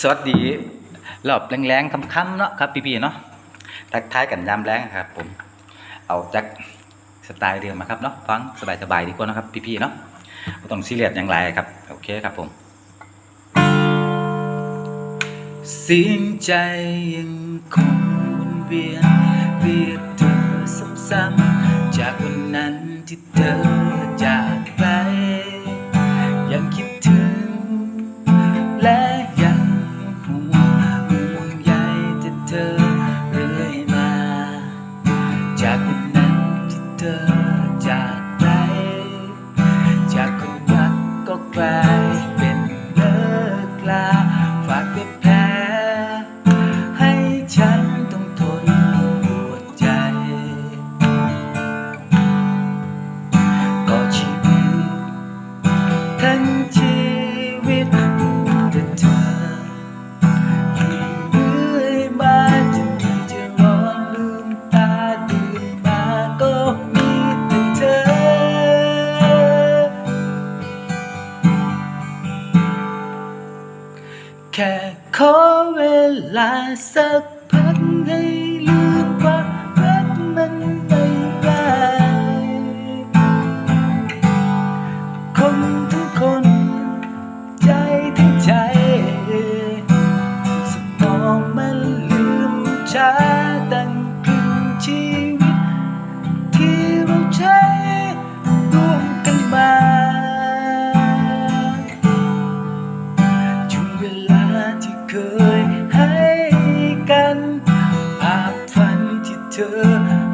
สวัสดีรอบแรงๆค่ำๆเนาะครับพี่ๆเนาะทักทายกันยามแรงครับ ผม เอาจากสไตล์เดิมมาครับเนาะฟังสบายๆดีกว่านะครับพี่ๆเนาะบ่ต้องซีเรียสอย่างไรครับ โอเคครับผมเสียงใจยังคงวนเวียนเรียกเธอซ้ำๆจากวันนั้นที่เธอจาก จากคนนั้นที่เธอจากไป จากคนรักก็กลายเป็นเลิกลาฝากเป็น แค่ขอเวลาสัก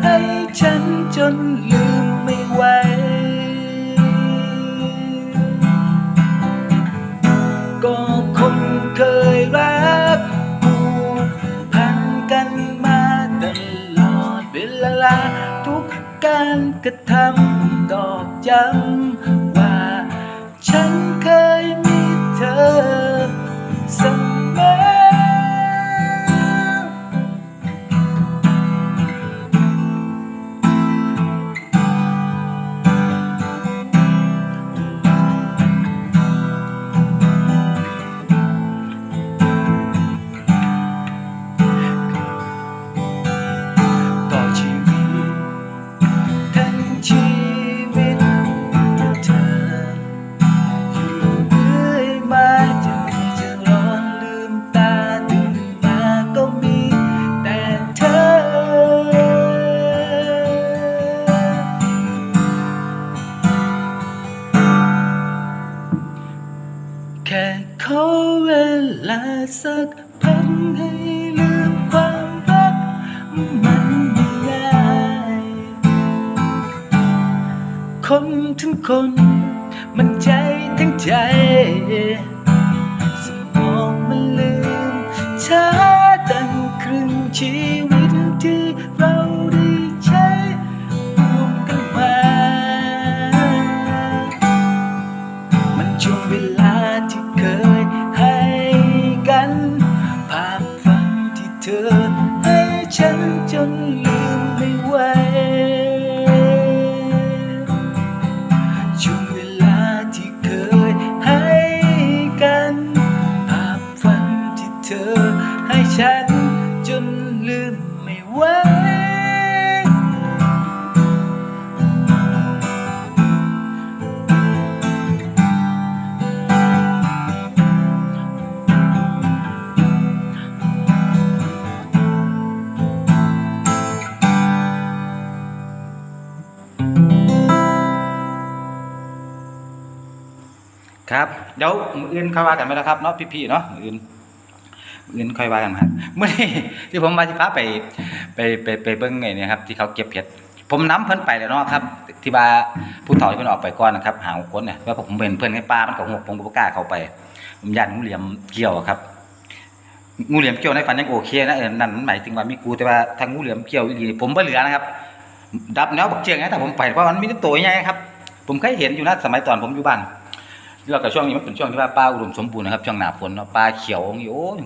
ให้ฉันจนลืมไม่ไหวก็คนเคยรักผูกพันกันมาตลอดเวลา ทุกการกระทำดอกจำ ชีวิตเธอ อยู่เรื่อยมาจนจะร้อนลืมตาตื่นมาก็มีแต่เธอ แค่ขอเวลาสักพักให้ ทุกคน มันใจทั้งใจ สมองมันลืมช้าตั้งครึ่งชีวิตที่เราได้ใช้รวมกันมา มันช่วงเวลาที่เคยให้กัน ภาพฝันที่เธอให้ฉันจน ฉันจนลืมไม่ไหวครับ เดี๋ยวมืออื่นค่อยว่ากันไหมล่ะครับเนาะพี่ๆเนาะมืออื่น ออื่นค่อยว่ากันครับมื้อนี้ที่ผมมาสิพาไปไปไปไปเบิ่งไอ้นี่ยครับที่เขาเก็บเห็ดผมนํเพิ่นไปแล้วเนาะครับ ที่ว่าผู้เฒ่าที่เพิ่นออกไปก่อนนะครับหาคนเนี่ยว่าผมเป็นเพิ่อนให้ปลามันก็หกผมก็บ่กล้าเข้าไปผมย่านงูเหลี่ยมเกี่ยวครับงูเหลี่ยมเกี่ยวในฝันยังโอเคนะเออนั่นมันหมายถึงว่ามีกูแต่ว่าทางงูเหลี่ยมเกี่ยวอีหลีผมบ่เหลือนะครับ ดับแนวบักเจียงนะแต่ผมไปเพราะมันมีต่ตัวใหญ่ครับ ผมเคยเห็นอยู่นะสมัยตอนผมอยู่บ้านแล้วก็ช่วงนี้มันเป็นช่วงที่ว่าปลาอุดมสมบูรณ์นะครับช่วงหนาฝนเนาะปลาเขียวโอ้ย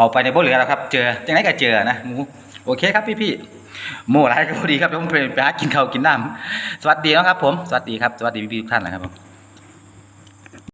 เขาไปในบ่เหลือแล้วครับ เจอจังไดก็เจอนะหมูโอเคครับพี่พี่โม่ไรก็พอดีครับเดี๋ยวผมไปไปหากินข้าวกินน้ำสวัสดีนะครับผมสวัสดีครับสวัสดีพี่ๆทุกท่านนะครับผม